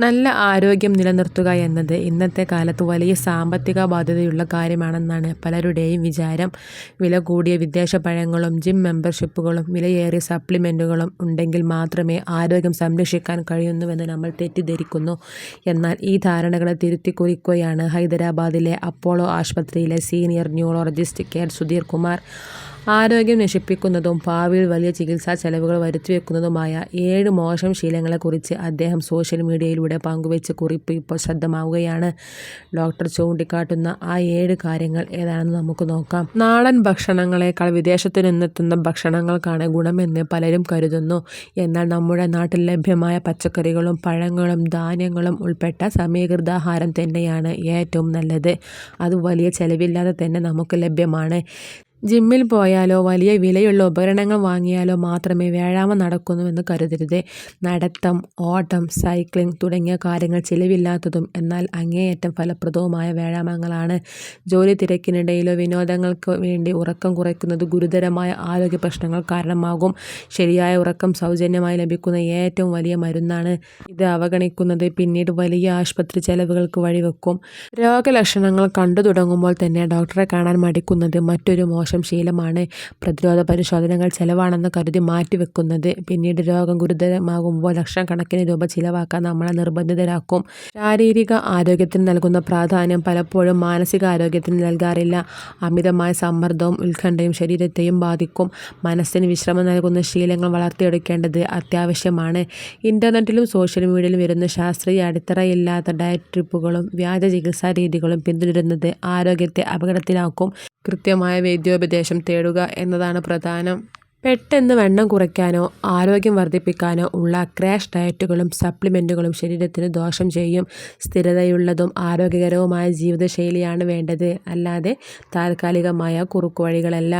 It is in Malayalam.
നല്ല ആരോഗ്യം നിലനിർത്തുക എന്നത് ഇന്നത്തെ കാലത്ത് വലിയ സാമ്പത്തിക ബാധ്യതയുള്ള കാര്യമാണെന്നാണ് പലരുടെയും വിചാരം. വില കൂടിയ വിദേശ പഴങ്ങളും ജിം മെമ്പർഷിപ്പുകളും വിലയേറിയ സപ്ലിമെന്റുകളും ഉണ്ടെങ്കിൽ മാത്രമേ ആരോഗ്യം സംരക്ഷിക്കാൻ കഴിയുന്നുവെന്ന് നമ്മൾ തെറ്റിദ്ധരിക്കുന്നു. എന്നാൽ ഈ ധാരണകളെ തിരുത്തിക്കുറിക്കുകയാണ് ഹൈദരാബാദിലെ അപ്പോളോ ആശുപത്രിയിലെ senior neurologist K. Sudheer Kumar. ആരോഗ്യം നശിപ്പിക്കുന്നതും ഭാവിയിൽ വലിയ ചികിത്സാ ചെലവുകൾ വരുത്തിവെക്കുന്നതുമായ ഏഴ് മോശം ശീലങ്ങളെക്കുറിച്ച് അദ്ദേഹം സോഷ്യൽ മീഡിയയിലൂടെ പങ്കുവെച്ച കുറിപ്പ് ഇപ്പോൾ ശ്രദ്ധമാവുകയാണ് ഡോക്ടർ ചൂണ്ടിക്കാട്ടുന്ന ആ ഏഴ് കാര്യങ്ങൾ ഏതാണെന്ന് നമുക്ക് നോക്കാം. നാടൻ ഭക്ഷണങ്ങളെക്കാൾ വിദേശത്തു നിന്നെത്തുന്ന ഭക്ഷണങ്ങൾക്കാണ് ഗുണമെന്ന് പലരും കരുതുന്നു. എന്നാൽ നമ്മുടെ നാട്ടിൽ ലഭ്യമായ പച്ചക്കറികളും പഴങ്ങളും ധാന്യങ്ങളും ഉൾപ്പെട്ട സമീകൃതാഹാരം തന്നെയാണ് ഏറ്റവും നല്ലത്. അത് വലിയ ചെലവില്ലാതെ തന്നെ നമുക്ക് ലഭ്യമാണ്. ജിമ്മിൽ പോയാലോ വലിയ വിലയുള്ള ഉപകരണങ്ങൾ വാങ്ങിയാലോ മാത്രമേ വ്യായാമം നടക്കുന്നുവെന്ന് കരുതരുത്. നടത്തം, ഓട്ടം, സൈക്ലിംഗ് തുടങ്ങിയ കാര്യങ്ങൾ ചിലവില്ലാത്തതും എന്നാൽ അങ്ങേയറ്റം ഫലപ്രദവുമായ വ്യായാമങ്ങളാണ്. ജോലി തിരക്കിനിടയിലോ വിനോദങ്ങൾക്ക് വേണ്ടി ഉറക്കം കുറയ്ക്കുന്നത് ഗുരുതരമായ ആരോഗ്യ പ്രശ്നങ്ങൾ കാരണമാകും. ശരിയായ ഉറക്കം സൗജന്യമായി ലഭിക്കുന്ന ഏറ്റവും വലിയ മരുന്നാണ്. ഇത് അവഗണിക്കുന്നത് പിന്നീട് വലിയ ആശുപത്രി ചെലവുകൾക്ക് വഴിവെക്കും. രോഗലക്ഷണങ്ങൾ കണ്ടു തുടങ്ങുമ്പോൾ തന്നെ ഡോക്ടറെ കാണാൻ മടിക്കുന്നത് മറ്റൊരു മോശം ശീലമാണ്. പ്രതിരോധ പരിശോധനകൾ ചെലവാണെന്ന് കരുതി മാറ്റിവെക്കുന്നത് പിന്നീട് രോഗം ഗുരുതരമാകുമ്പോൾ ലക്ഷക്കണക്കിന് രൂപ ചിലവാക്കാൻ നമ്മളെ നിർബന്ധിതരാക്കും. ശാരീരിക ആരോഗ്യത്തിന് നൽകുന്ന പ്രാധാന്യം പലപ്പോഴും മാനസിക ആരോഗ്യത്തിന് നൽകാറില്ല. അമിതമായ സമ്മർദ്ദവും ഉത്കണ്ഠയും ശരീരത്തെയും ബാധിക്കും. മനസ്സിന് വിശ്രമം നൽകുന്ന ശീലങ്ങൾ വളർത്തിയെടുക്കേണ്ടത് അത്യാവശ്യമാണ്. ഇന്റർനെറ്റിലും സോഷ്യൽ മീഡിയയിലും വരുന്ന ശാസ്ത്രീയ അടിത്തറയില്ലാത്ത ഡയറ്റ് ട്രിപ്പുകളും വ്യാജ ചികിത്സാ രീതികളും പിന്തുടരുന്നത് ആരോഗ്യത്തെ അപകടത്തിലാക്കും. കൃത്യമായ വൈദ്യോപദേശം തേടുക എന്നതാണ് പ്രധാനം. പെട്ടെന്ന് വണ്ണം കുറയ്ക്കാനോ ആരോഗ്യം വർദ്ധിപ്പിക്കാനോ ഉള്ള ക്രാഷ് ഡയറ്റുകളും സപ്ലിമെന്റുകളും ശരീരത്തിന് ദോഷം ചെയ്യും. സ്ഥിരതയുള്ളതും ആരോഗ്യകരവുമായ ജീവിതശൈലിയാണ് വേണ്ടത്. അല്ലാതെ താൽക്കാലികമായ കുറുക്കുവഴികളല്ല.